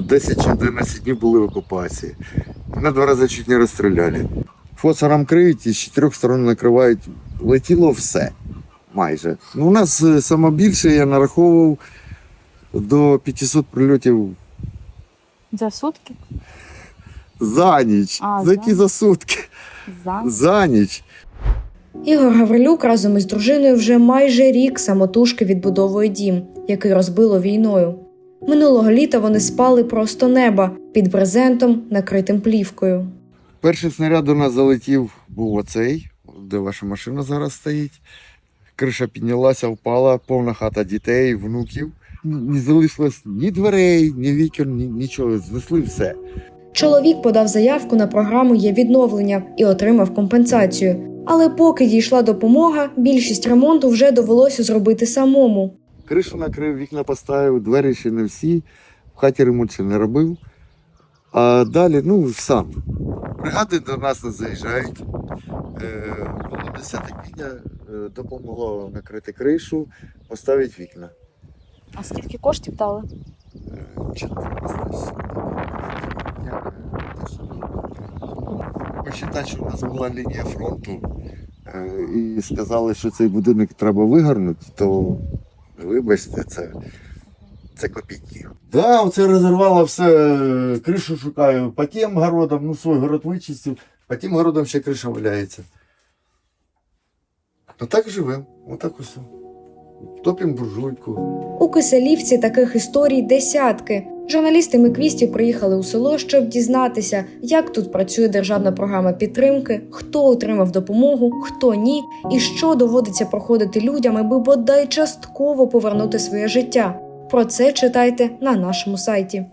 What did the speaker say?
10 чи 11 днів були в окупації. На два рази чуть не розстріляли. Фосфором криють і з чотирьох сторон накривають. Летіло все майже. Ну, у нас е, саме більше я нараховував до 500 прильотів За сутки? за ніч. А, за які за- за сутки? За. За ніч. Ігор Гаврилюк разом із дружиною вже майже рік самотужки відбудовує дім, який розбило війною. Минулого літа вони спали просто неба під брезентом, накритим плівкою. Перший снаряд у нас залетів був оцей, де ваша машина зараз стоїть. Криша піднялася, впала, повна хата дітей, внуків. Не залишилось ні дверей, ні вікон, ні, нічого. Знесли все. Чоловік подав заявку на програму є відновлення і отримав компенсацію. Але поки дійшла допомога, більшість ремонту вже довелося зробити самому. Кришу накрив, вікна поставив, двері ще не всі. В хаті ремонт ще не робив. А далі, ну, сам. Бригади до нас не заїжджають. Е, було 10 квітня, е, допомогло накрити кришу, поставити вікна. А скільки коштів дали? Посчитати, що у нас була лінія фронту, е, і сказали, що цей будинок треба вигорнути, то вибачте, це, це копійки. Да, оце розірвало все, кришу шукаю по тим городам, ну свій город вичистив, по тим городам ще криша валяється. Ну так живемо, отак усе. Топім буржуйку. У Киселівці таких історій десятки. Журналісти Миквісті приїхали у село, щоб дізнатися, як тут працює державна програма підтримки, хто отримав допомогу, хто ні, і що доводиться проходити людям, аби бодай частково повернути своє життя. Про це читайте на нашому сайті.